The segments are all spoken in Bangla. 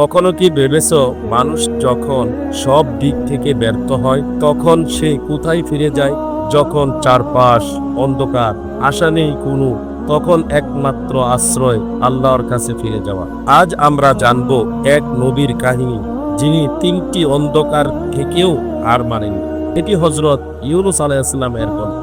কখনো কি ভেবেছ মানুষ যখন সব দিক থেকে ব্যর্থ হয়, তখন সে কোথায় ফিরে যায়? যখন চারপাশ অন্ধকার, আশা নেই কোনো, তখন একমাত্র আশ্রয় আল্লাহর কাছে ফিরে যাওয়া। আজ আমরা জানব এক নবীর কাহিনী, যিনি তিনটি অন্ধকার থেকেও আর মানেননি। এটি হজরত ইউনুস আলাইসলামের গল্প।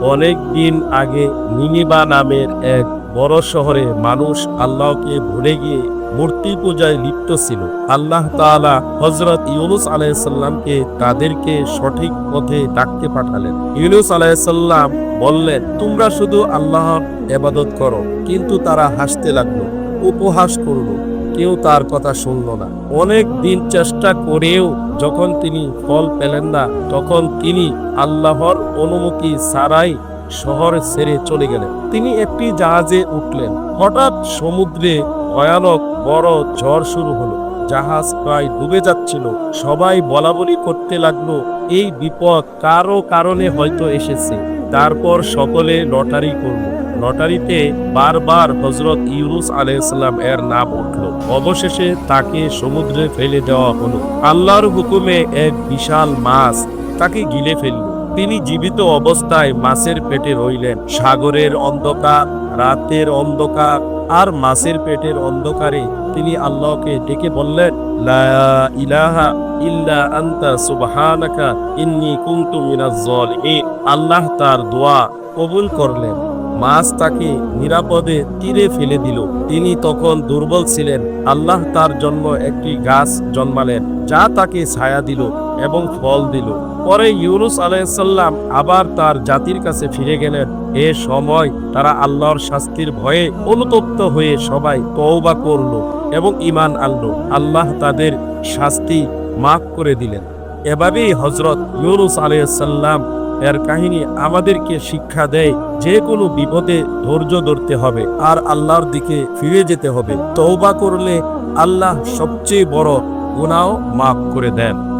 অনেক দিন আগে নিনিবা নামের এক বড় শহরে মানুষ আল্লাহকে ভুলে গিয়ে মূর্তি পূজায় লিপ্ত ছিল। আল্লাহ তাআলা হজরত ইউনুস আলাইসাল্লামকে তাদেরকে সঠিক পথে ডাকতে পাঠালেন। ইউনুস আলাইসাল্লাম বললেন, তোমরা শুধু আল্লাহর এবাদত করো, কিন্তু তারা হাসতে লাগল, উপহাস করল। কেউ তার কথা শুনল না। অনেক দিন চেষ্টা করেও যখন তিনি ফল পেলেন না, তখন তিনি আল্লাহর অনুমতি ছাড়াই শহর ছেড়ে চলে গেলেন। তিনি একটি জাহাজে উঠলেন। হঠাৎ সমুদ্রে ভয়ানক বড় ঝড় শুরু হলো। জাহাজ প্রায় ডুবে যাচ্ছিল। সবাই বলাবলি করতে লাগল, এই বিপদ কারও কারণে হয়তো এসেছে। তারপর সকলে লটারি করল। লটারিতে বারবার হজরত ইউনুস আলাইসাল্লাম এর নাম উঠল। অবশেষে তাকে সমুদ্রে ফেলে দেওয়া হলো। আল্লাহর হুকুমে এক বিশাল মাছ তাকে গিলে ফেলল। তিনি জীবিত অবস্থায় মাছের পেটে রইলেন। সাগরের অন্ধকার রাতের অন্ধকার আর মাছের পেটের অন্ধকারে তিনি আল্লাহকে ডেকে বললেন, লা ইলাহা ইল্লা আনতা সুবহানাকা ইন্নী কুনতু মিনাজ জালিমিন। আল্লাহ তার দোয়া কবুল করলেন। মাছ তাকে নিরাপদে তীরে ফেলে দিল। তিনি তখন দুর্বল ছিলেন। আল্লাহ তার জন্য একটি গাছ জন্মালেন, যা তাকে ছায়া দিল এবং ফল দিল। পরে ইউনুস আলাইসাল্লাম আবার তার জাতির কাছে ফিরে গেলেন। এ সময় তারা আল্লাহর শাস্তির ভয়ে অনুতপ্ত হয়ে সবাই তওবা করল এবং ইমান আনলো। আল্লাহ তাদের শাস্তি মাফ করে দিলেন। এভাবেই হজরত ইউনুস আলাইসাল্লাম এর কাহিনী আমাদেরকে শিক্ষা দেয়, যে কোনো বিপদে ধৈর্য ধরতে হবে আর আল্লাহর দিকে ফিরে যেতে হবে। তওবা করলে আল্লাহ সবচেয়ে বড় গুনাও মাফ করে দেন।